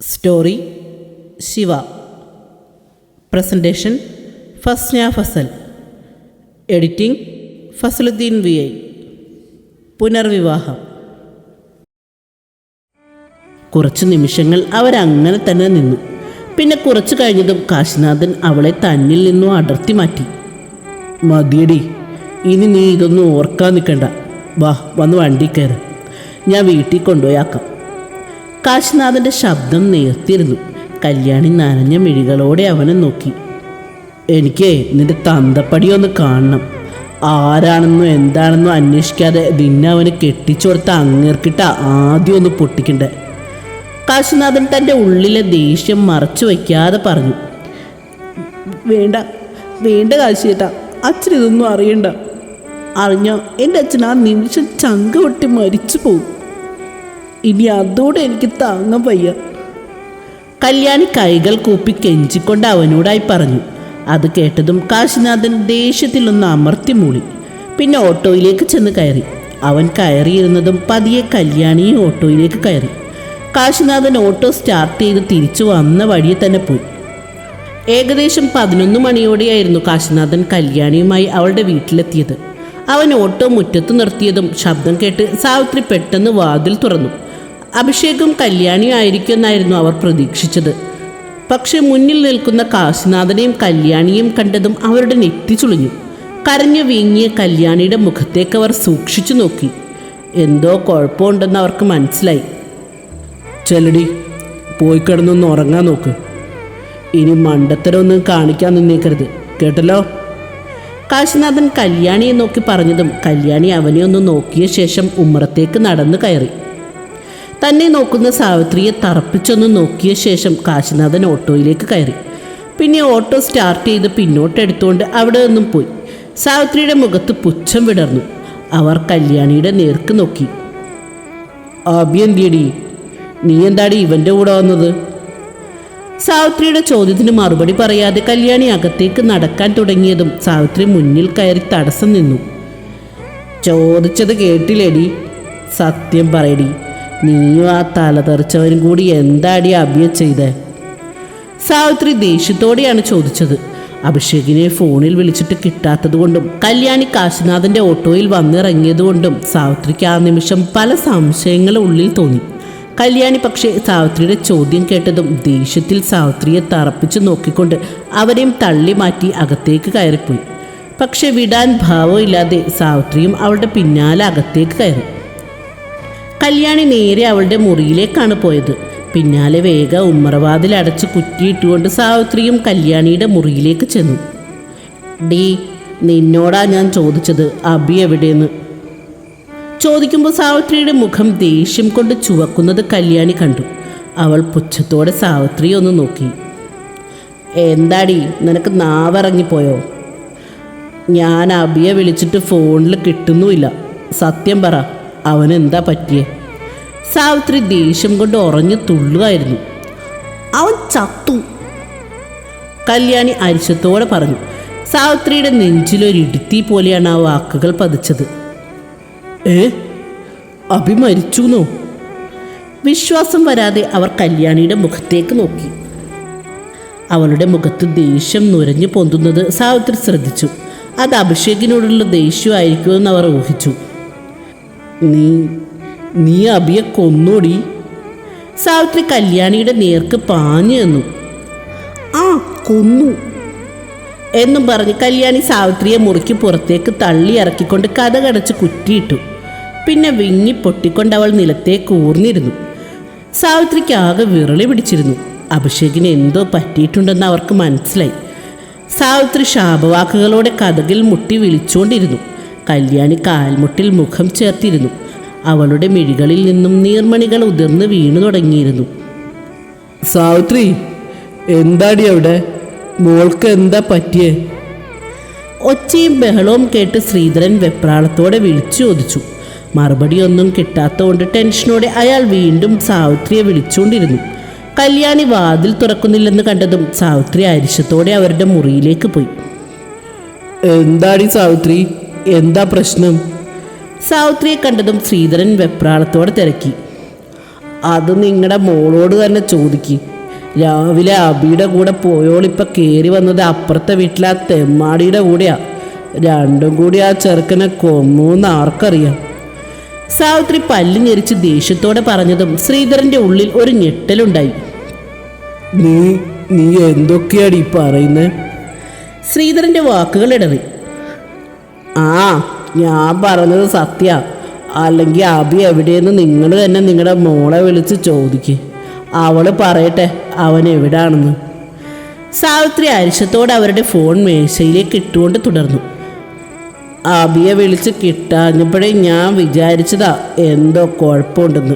Story Shiva presentation Fasna Fasal editing Fasaluddin V I പുനർവിവാഹം കുറച്ച് നിമിഷങ്ങൾ അവരങ്ങനെ തന്നെ നിന്നു. പിന്നെ കുറച്ചു കഴിഞ്ഞതും കാശിനാഥൻ അവളെ തന്നിൽ നിന്നും അടർത്തി മാറ്റി. മതിയടി ഇനി നീ ഇതൊന്നും ഓർക്കാൻ നിൽക്കണ്ട വാ വന്ന് വണ്ടി കയറി. ഞാൻ വീട്ടിൽ കൊണ്ടുപോയാക്കാം. കാശിനാഥന്റെ ശബ്ദം നേർത്തിരുന്നു കല്യാണി നനഞ്ഞ മിഴികളോടെ അവനെ നോക്കി. എനിക്ക് നിന്റെ തന്തപ്പടിയൊന്ന് കാണണം. ആരാണെന്നോ എന്താണെന്നോ അന്വേഷിക്കാതെ നിന്നെ അവന് കെട്ടിച്ചു കൊടുത്ത അങ്ങേർക്കിട്ട ആദ്യം ഒന്ന് പൊട്ടിക്കണ്ടേ? കാശിനാഥൻ തന്റെ ഉള്ളിലെ ദേഷ്യം മറച്ചു വയ്ക്കാതെ പറഞ്ഞു. വേണ്ട വേണ്ട കാശിയേട്ടാ അച്ഛൻ ഇതൊന്നും അറിയണ്ട. അറിഞ്ഞോ എന്റെ അച്ഛൻ ആ നിമിഷം ചങ്ക വെട്ടി മരിച്ചു പോകും ഇനി അതോടെ എനിക്ക് താങ്ങാൻ വയ്യ. കല്യാണി കൈകൾ കൂപ്പി കെഞ്ചിക്കൊണ്ട് അവനോടായി പറഞ്ഞു. അത് കേട്ടതും കാശിനാഥൻ ദേഷ്യത്തിൽ ഒന്ന് അമർത്തി മൂളി പിന്നെ ഓട്ടോയിലേക്ക് ചെന്ന് കയറി. അവൻ കയറിയിരുന്നതും പതിയെ കല്യാണിയും ഓട്ടോയിലേക്ക് കയറി. കാശിനാഥൻ ഓട്ടോ സ്റ്റാർട്ട് ചെയ്ത് തിരിച്ചു വന്ന വഴിയെ തന്നെ പോയി. ഏകദേശം പതിനൊന്ന് മണിയോടെയായിരുന്നു കാശിനാഥൻ കല്യാണിയുമായി അവളുടെ വീട്ടിലെത്തിയത്. അവൻ ഓട്ടോ മുറ്റത്ത് നിർത്തിയതും ശബ്ദം കേട്ട് സാവിത്രി പെട്ടെന്ന് വാതിൽ തുറന്നു. അഭിഷേകും കല്യാണിയും ആയിരിക്കുമെന്നായിരുന്നു അവർ പ്രതീക്ഷിച്ചത്. പക്ഷെ മുന്നിൽ നിൽക്കുന്ന കാശിനാഥനെയും കല്യാണിയും കണ്ടതും അവരുടെ നെറ്റി ചുളിഞ്ഞു. കരഞ്ഞു വീങ്ങിയ കല്യാണിയുടെ മുഖത്തേക്ക് അവർ സൂക്ഷിച്ചു നോക്കി. എന്തോ കുഴപ്പമുണ്ടെന്ന് അവർക്ക് മനസ്സിലായി. ചെല്ലടി പോയി കിടന്നൊന്ന് ഉറങ്ങാൻ നോക്ക്. ഇനി മണ്ടത്തരമൊന്നും കാണിക്കാൻ നിന്നേക്കരുത്. കേട്ടല്ലോ? കാശിനാഥൻ കല്യാണിയെ നോക്കി പറഞ്ഞതും കല്യാണി അവനെ ഒന്ന് നോക്കിയ ശേഷം ഉമ്മറത്തേക്ക് നടന്നു കയറി. തന്നെ നോക്കുന്ന സാവിത്രിയെ തറപ്പിച്ചൊന്ന് നോക്കിയ ശേഷം കാശിനാഥൻ ഓട്ടോയിലേക്ക് കയറി. പിന്നെ ഓട്ടോ സ്റ്റാർട്ട് ചെയ്ത് പിന്നോട്ടെടുത്തുകൊണ്ട് അവിടെ നിന്നും പോയി. സാവിത്രിയുടെ മുഖത്ത് പുച്ഛം വിടർന്നു. അവർ കല്യാണിയുടെ നേർക്ക് നോക്കി. ആഭ്യന്തിയടി നീ എന്താടി ഇവന്റെ കൂടെ വന്നത്? സാവിത്രിയുടെ ചോദ്യത്തിന് മറുപടി പറയാതെ കല്യാണി അകത്തേക്ക് നടക്കാൻ തുടങ്ങിയതും സാവിത്രി മുന്നിൽ കയറി തടസ്സം നിന്നു. ചോദിച്ചത് കേട്ടില്ലേടി. സത്യം പറയടി. നീയും ആ തലതെറിച്ചവനും കൂടി എന്താടി അഭിയ ചെയ്തേ? സാവിത്രി ദേഷ്യത്തോടെയാണ് ചോദിച്ചത്. അഭിഷേകിനെ ഫോണിൽ വിളിച്ചിട്ട് കിട്ടാത്തതുകൊണ്ടും കല്യാണി കാശിനാഥന്റെ ഓട്ടോയിൽ വന്നിറങ്ങിയതുകൊണ്ടും സാവിത്രിക്ക് ആ നിമിഷം പല സംശയങ്ങളും ഉള്ളിൽ തോന്നി. കല്യാണി പക്ഷേ സാവിത്രിയുടെ ചോദ്യം കേട്ടതും ദേഷ്യത്തിൽ സാവിത്രിയെ തറപ്പിച്ചു നോക്കിക്കൊണ്ട് അവരെയും തള്ളി മാറ്റി അകത്തേക്ക് കയറിപ്പോയി. പക്ഷെ വിടാൻ ഭാവമില്ലാതെ സാവിത്രിയും അവളുടെ പിന്നാലെ അകത്തേക്ക് കയറി. കല്യാണി നേരെ അവളുടെ മുറിയിലേക്കാണ് പോയത്. പിന്നാലെ വേഗ ഉമ്മറവാതിൽ അടച്ച് കുറ്റിയിട്ടുകൊണ്ട് സാവിത്രിയും കല്യാണിയുടെ മുറിയിലേക്ക് ചെന്നു. ഡീ നിന്നോടാ ഞാൻ ചോദിച്ചത് അബി എവിടെയെന്ന്? ചോദിക്കുമ്പോൾ സാവിത്രിയുടെ മുഖം ദേഷ്യം കൊണ്ട് ചുവക്കുന്നത് കല്യാണി കണ്ടു. അവൾ പുച്ഛത്തോടെ സാവിത്രിയെ ഒന്ന് നോക്കി. എന്താടി നിനക്ക് നാവിറങ്ങിപ്പോയോ? ഞാൻ അബിയെ വിളിച്ചിട്ട് ഫോണിൽ കിട്ടുന്നുമില്ല. സത്യം പറ അവനെന്താ പറ്റിയേ? സാവിത്രി ദേഷ്യം കൊണ്ട് ഉറഞ്ഞു തുള്ളുകയായിരുന്നു. അവൻ ചത്തു. കല്യാണി അരിശത്തോടെ പറഞ്ഞു സാവിത്രിയുടെ നെഞ്ചിലൊരിടുത്തി പോലെയാണ് ആ വാക്കുകൾ പതിച്ചത്. ഏ? അഭി മരിച്ചുന്നോ വിശ്വാസം വരാതെ അവർ കല്യാണിയുടെ മുഖത്തേക്ക് നോക്കി. അവളുടെ മുഖത്ത് ദേഷ്യം നുരഞ്ഞു പൊന്തുന്നത് സാവിത്രി ശ്രദ്ധിച്ചു. അത് അഭിഷേകിനോടുള്ള ദേഷ്യമായിരിക്കുമെന്ന് അവർ ഊഹിച്ചു. നീ നീ അഭിയെ കൊന്നോടി. സാവിത്രി കല്യാണിയുടെ നേർക്ക് പാഞ്ഞു എന്നു ആ കൊന്നു. എന്നും പറഞ്ഞ് കല്യാണി സാവിത്രിയെ മുറുക്കി പുറത്തേക്ക് തള്ളി ഇറക്കിക്കൊണ്ട് കഥ കടച്ച് കുറ്റിയിട്ടു. പിന്നെ വിങ്ങി പൊട്ടിക്കൊണ്ട് അവൾ നിലത്തേക്ക് ഊർന്നിരുന്നു. സാവിത്രിക്ക് ആകെ വിറളി പിടിച്ചിരുന്നു. അഭിഷേകിന് എന്തോ പറ്റിയിട്ടുണ്ടെന്ന് അവർക്ക് മനസ്സിലായി. സാവിത്രി ശാപവാക്കുകളോടെ കഥകിൽ മുട്ടി വിളിച്ചുകൊണ്ടിരുന്നു കല്യാണി കാൽമുട്ടിൽ മുഖം ചേർത്തിരുന്നു. അവളുടെ മിഴികളിൽ നിന്നും നീർമണികൾ ഉതിർന്ന് വീണു തുടങ്ങിയിരുന്നു. സാവിത്രി എന്താടി അവിടെ? മോൾക്ക് എന്താ പറ്റിയേ? ഒച്ചയും ബഹളവും കേട്ട് ശ്രീധരൻ വെപ്രാളത്തോടെ വിളിച്ചു ചോദിച്ചു. മറുപടിയൊന്നും കിട്ടാത്തതുകൊണ്ട് ടെൻഷനോടെ അയാൾ വീണ്ടും സാവിത്രിയെ വിളിച്ചുകൊണ്ടിരുന്നു കല്യാണി വാതിൽ തുറക്കുന്നില്ലെന്ന് കണ്ടതും സാവിത്രി അരിശത്തോടെ അവരുടെ മുറിയിലേക്ക് പോയി. എന്താടി സാവിത്രി? എന്താ പ്രശ്നം? സാവിത്രിയെ കണ്ടതും ശ്രീധരൻ വെപ്രാളത്തോടെ തിരക്കി. അത് നിങ്ങളുടെ മോളോട് തന്നെ ചോദിക്ക്. രാവിലെ അബിയുടെ കൂടെ പോയോളിപ്പോൾ കയറി വന്നത് അപ്പുറത്തെ വീട്ടിലെ ആ തെമ്മാടിയുടെ കൂടെയാണ് രണ്ടും കൂടി ആ ചെറുക്കനെ കൊമ്മൂന്ന് ആർക്കറിയാം. സാവിത്രി പല്ല് ഞെരിച്ച് ദേഷ്യത്തോടെ പറഞ്ഞതും ശ്രീധരന്റെ ഉള്ളിൽ ഒരു ഞെട്ടലുണ്ടായി. നീ നീ എന്തൊക്കെയാണ് ഈ പറയുന്നേ? ശ്രീധരന്റെ വാക്കുകൾ ഇടറി. ആ ഞാൻ പറഞ്ഞത് സത്യ. അല്ലെങ്കിൽ അബി എവിടെയെന്ന് നിങ്ങൾ തന്നെ നിങ്ങളുടെ മോളെ വിളിച്ച് ചോദിക്ക്. അവൾ പറയട്ടെ അവൻ എവിടാണെന്ന്. സാവിത്രി അരിശത്തോടെ അവരുടെ ഫോൺ മേശയിലേക്ക് ഇട്ടുകൊണ്ട് തുടർന്നു. അബിയെ വിളിച്ച് കിട്ടാഞ്ഞപ്പോഴേ ഞാൻ വിചാരിച്ചതാ എന്തോ കുഴപ്പമുണ്ടെന്ന്.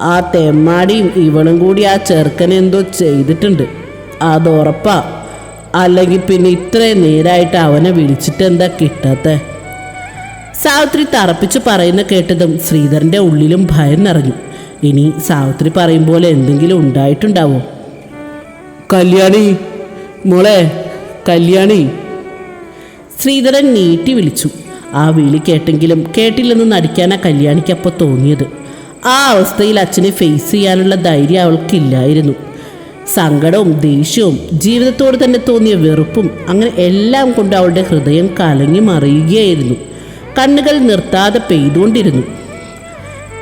ആ തെമ്മാടിയും ഇവളും കൂടി ആ ചെറുക്കനെ എന്തോ ചെയ്തിട്ടുണ്ട്. അത് ഉറപ്പാ. അല്ലെങ്കിൽ പിന്നെ ഇത്രയും നേരായിട്ട് അവനെ വിളിച്ചിട്ട് എന്താ കിട്ടാത്ത? സാവിത്രി തറപ്പിച്ച് പറയുന്ന കേട്ടതും ശ്രീധരന്റെ ഉള്ളിലും ഭയം നിറഞ്ഞു. ഇനി സാവിത്രി പറയും പോലെ എന്തെങ്കിലും ഉണ്ടായിട്ടുണ്ടാവോ. കല്യാണി മോളെ കല്യാണി. ശ്രീധരൻ നീട്ടി വിളിച്ചു. ആ വിളി കേട്ടെങ്കിലും കേട്ടില്ലെന്ന് നടിക്കാനാ കല്യാണിക്കപ്പോൾ തോന്നിയത്. ആ അവസ്ഥയിൽ അച്ഛനെ ഫേസ് ചെയ്യാനുള്ള ധൈര്യം അവൾക്കില്ലായിരുന്നു. സങ്കടവും ദേഷ്യവും ജീവിതത്തോട് തന്നെ തോന്നിയ വെറുപ്പും അങ്ങനെ എല്ലാം കൊണ്ട് അവളുടെ ഹൃദയം കലങ്ങി മറിയുകയായിരുന്നു. കണ്ണുകൾ നിർത്താതെ പെയ്തുകൊണ്ടിരുന്നു.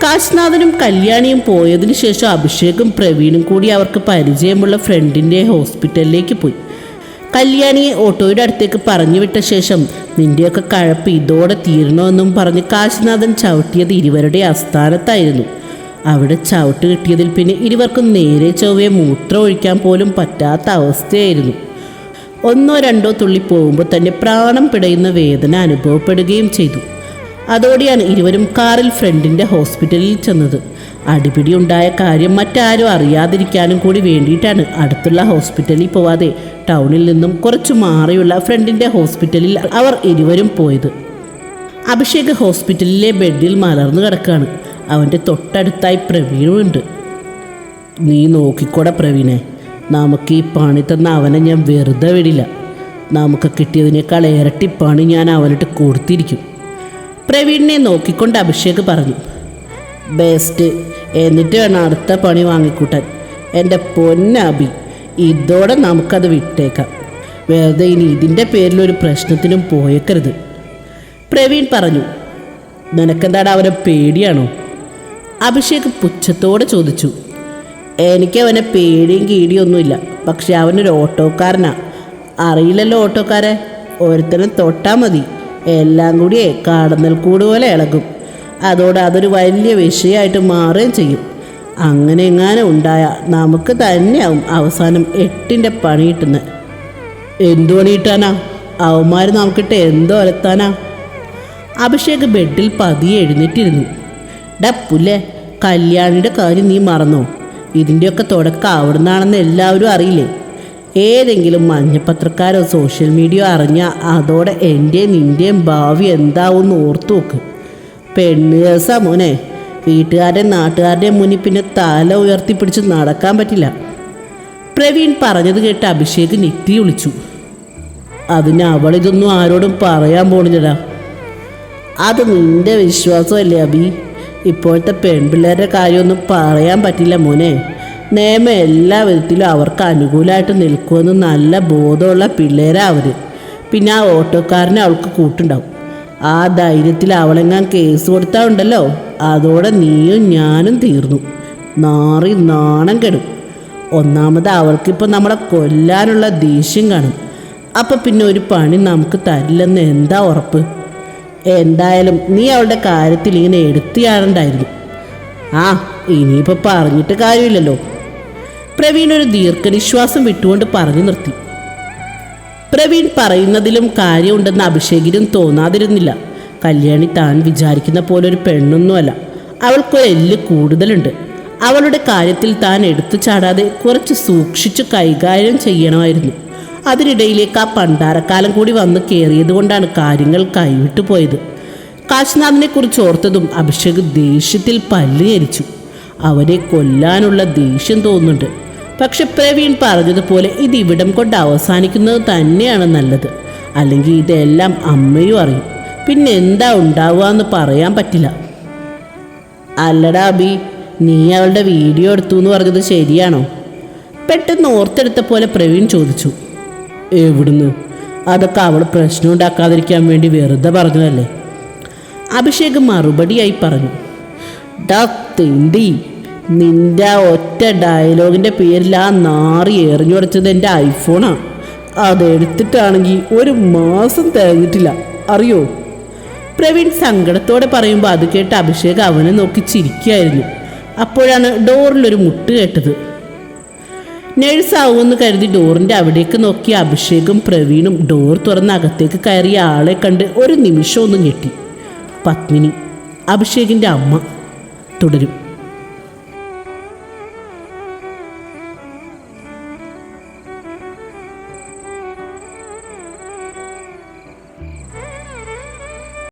കാശ്നാഥനും കല്യാണിയും പോയതിനു ശേഷം അഭിഷേകും പ്രവീണും കൂടി അവർക്ക് പരിചയമുള്ള ഫ്രണ്ടിന്റെ ഹോസ്പിറ്റലിലേക്ക് പോയി. കല്യാണിയെ ഓട്ടോയുടെ അടുത്തേക്ക് പറഞ്ഞു വിട്ട ശേഷം നിന്റെയൊക്കെ കഴപ്പ് ഇതോടെ തീരണമെന്നും പറഞ്ഞ് കാശിനാഥൻ ചവിട്ടിയത് ഇരുവരുടെ ആസ്ഥാനത്തായിരുന്നു. അവിടെ ചവിട്ട് കിട്ടിയതിൽ പിന്നെ ഇരുവർക്കും നേരെ ചൊവ്വയെ മൂത്രം ഒഴിക്കാൻ പോലും പറ്റാത്ത അവസ്ഥയായിരുന്നു. ഒന്നോ രണ്ടോ തുള്ളി പോകുമ്പോൾ തന്നെ പ്രാണം പിടയുന്ന വേദന അനുഭവപ്പെടുകയും ചെയ്തു. അതോടെയാണ് ഇരുവരും കാറിൽ ഫ്രണ്ടിന്റെ ഹോസ്പിറ്റലിൽ ചെന്നത്. അടിപിടി ഉണ്ടായ കാര്യം മറ്റാരും അറിയാതിരിക്കാനും കൂടി വേണ്ടിയിട്ടാണ് അടുത്തുള്ള ഹോസ്പിറ്റലിൽ പോവാതെ ടൗണിൽ നിന്നും കുറച്ചു മാറിയുള്ള ഫ്രണ്ടിന്റെ ഹോസ്പിറ്റലിൽ അവർ ഇരുവരും പോയത്. അഭിഷേക് ഹോസ്പിറ്റലിലെ ബെഡിൽ മലർന്നു കിടക്കുകയാണ് അവന്റെ തൊട്ടടുത്തായി പ്രവീണുണ്ട് നീ നോക്കിക്കൂടെ പ്രവീണെ. നമുക്ക് ഈ പണി തന്ന അവനെ ഞാൻ വെറുതെ വിടില്ല. നമുക്ക് കിട്ടിയതിനേക്കാൾ ഇരട്ടി പണി ഞാൻ അവനിട്ട് കൊടുത്തിരിക്കും. പ്രവീണിനെ നോക്കിക്കൊണ്ട് അഭിഷേക് പറഞ്ഞു ബെസ്റ്റ്. എന്നിട്ട് വേണം അടുത്ത പണി വാങ്ങിക്കൂട്ടാൻ. എന്റെ പൊന്നബി. ഇതോടെ നമുക്കത് വിട്ടേക്കാം. വെറുതെ ഇനി ഇതിന്റെ ഒരു പ്രശ്നത്തിനും പോയേക്കരുത്. പ്രവീൺ പറഞ്ഞു നിനക്കെന്താണ് അവനെ പേടിയാണോ? അഭിഷേക് പുച്ഛത്തോടെ ചോദിച്ചു എനിക്ക് അവനെ പേടിയും കീടിയൊന്നുമില്ല. പക്ഷെ അവനൊരു ഓട്ടോക്കാരനാ. അറിയില്ലല്ലോ ഓട്ടോക്കാരെ. ഒരുത്തരം തൊട്ടാൽ മതി. എല്ലാം കൂടിയേ കാടന്നൽ കൂട് പോലെ ഇളകും. അതോടെ അതൊരു വലിയ വിഷയമായിട്ട് മാറുകയും ചെയ്യും. അങ്ങനെ എങ്ങാനും ഉണ്ടായ നമുക്ക് തന്നെയാവും അവസാനം എട്ടിന്റെ പണി കിട്ടുന്നത് എന്തു പണി കിട്ടാനാ? അവന്മാർ നമുക്കിട്ട് എന്തോ അലത്താനാ? അഭിഷേക് ബെഡിൽ പതിയെ എഴുന്നേറ്റിരുന്നു. ഡപ്പുല്ലേ പുല്ലേ കല്യാണിയുടെ കാര്യം നീ മറന്നോ? ഇതിന്റെയൊക്കെ തുടക്കം അവിടുന്നാണെന്ന് എല്ലാവരും അറിയില്ലേ? ഏതെങ്കിലും മഞ്ഞപ്പത്രക്കാരോ സോഷ്യൽ മീഡിയ അറിഞ്ഞാൽ അതോടെ എന്റെയും നിന്റെയും ഭാവി എന്താവും എന്ന് ഓർത്തു നോക്ക്. പെണ്ണ് കേസാ മോനെ. വീട്ടുകാരുടെ നാട്ടുകാരുടെ മുന്നിൽ പിന്നെ തല ഉയർത്തിപ്പിടിച്ച് നടക്കാൻ പറ്റില്ല. പ്രവീൺ പറഞ്ഞത് കേട്ട് അഭിഷേക് നെറ്റി വിളിച്ചു അതിന് അവളിതൊന്നും ആരോടും പറയാൻ പോണില്ലടാ. അത് നിന്റെ വിശ്വാസമല്ലേ അബി? ഇപ്പോഴത്തെ പെൺപിള്ളേരുടെ കാര്യമൊന്നും പറയാൻ പറ്റില്ല മോനെ. നിയമം എല്ലാ വിധത്തിലും അവർക്ക് അനുകൂലമായിട്ട് നിൽക്കുമെന്ന് നല്ല ബോധമുള്ള പിള്ളേരാ അവർ പിന്നെ ആ ഓട്ടോക്കാരനെ അവൾക്ക് കൂട്ടുണ്ടാവും. ആ ധൈര്യത്തിൽ അവളെങ്ങാൻ കേസ് കൊടുത്താൽ ഉണ്ടല്ലോ. അതോടെ നീയും ഞാനും തീർന്നു. നാറി നാണം കെടും. ഒന്നാമത് അവൾക്കിപ്പോൾ നമ്മളെ കൊല്ലാനുള്ള ദേഷ്യം കാണും. അപ്പം പിന്നെ ഒരു പണി നമുക്ക് തരില്ലെന്ന് എന്താ ഉറപ്പ്? എന്തായാലും നീ അവളുടെ കാര്യത്തിൽ ഇങ്ങനെ എടുത്തിയാളുണ്ടായിരുന്നു ആ ഇനിയിപ്പോൾ പറഞ്ഞിട്ട് കാര്യമില്ലല്ലോ. പ്രവീൺ ഒരു ദീർഘനിശ്വാസം വിട്ടുകൊണ്ട് പറഞ്ഞു നിർത്തി. പ്രവീൺ പറയുന്നതിലും കാര്യമുണ്ടെന്ന് അഭിഷേകിനും തോന്നാതിരുന്നില്ല. കല്യാണി താൻ വിചാരിക്കുന്ന പോലെ ഒരു പെണ്ണൊന്നുമല്ല അവൾക്കൊരു എല്ല് കൂടുതലുണ്ട്. അവളുടെ കാര്യത്തിൽ താൻ എടുത്തു ചാടാതെ കുറച്ച് സൂക്ഷിച്ചു കൈകാര്യം ചെയ്യണമായിരുന്നു. അതിനിടയിലേക്ക് ആ പണ്ടാരക്കാലം കൂടി വന്ന് കയറിയത് കൊണ്ടാണ് കാര്യങ്ങൾ കൈവിട്ടു പോയത്. കാശിനാഥിനെ കുറിച്ച് ഓർത്തതും അഭിഷേക് ദേഷ്യത്തിൽ പല്ല് ഞെരിച്ചു. അവരെ കൊല്ലാനുള്ള ദേഷ്യം തോന്നുന്നുണ്ട്. പക്ഷെ പ്രവീൺ പറഞ്ഞതുപോലെ ഇത് ഇവിടം കൊണ്ട് അവസാനിക്കുന്നത് തന്നെയാണ് നല്ലത്. അല്ലെങ്കിൽ ഇതെല്ലാം അമ്മയും അറിയും. പിന്നെ എന്താ ഉണ്ടാവുക എന്ന് പറയാൻ പറ്റില്ല. അല്ലടാ അബി നീ അവളുടെ വീഡിയോ എടുത്തു എന്ന് പറഞ്ഞത് ശരിയാണോ? പെട്ടെന്ന് ഓർത്തെടുത്ത പോലെ പ്രവീൺ ചോദിച്ചു. എവിടുന്ന്? അതൊക്കെ അവൾ പ്രശ്നം ഉണ്ടാക്കാതിരിക്കാൻ വേണ്ടി വെറുതെ പറഞ്ഞതല്ലേ? അഭിഷേക് മറുപടിയായി പറഞ്ഞു. ഡാ തിണ്ടി. നിന്റെ ഒറ്റ ഡയലോഗിന്റെ പേരിൽ ആ നാറി എറിഞ്ഞു അടച്ചത് എന്റെ ഐഫോണാണ് അതെടുത്തിട്ടാണെങ്കിൽ ഒരു മാസം തികഞ്ഞിട്ടില്ല. അറിയോ? പ്രവീൺ സങ്കടത്തോടെ പറയുമ്പോൾ അത് കേട്ട് അഭിഷേക് അവനെ നോക്കി ചിരിക്കുകയായിരുന്നു അപ്പോഴാണ് ഡോറിലൊരു മുട്ട് കേട്ടത്. നേഴ്സാവുമെന്ന് കരുതി ഡോറിന്റെ അവിടേക്ക് നോക്കിയ അഭിഷേകും പ്രവീണും ഡോർ തുറന്ന് അകത്തേക്ക് കയറിയ ആളെ കണ്ട് ഒരു നിമിഷം ഒന്ന് ഞെട്ടി. പത്മിനി അഭിഷേകിന്റെ അമ്മ തുടരും.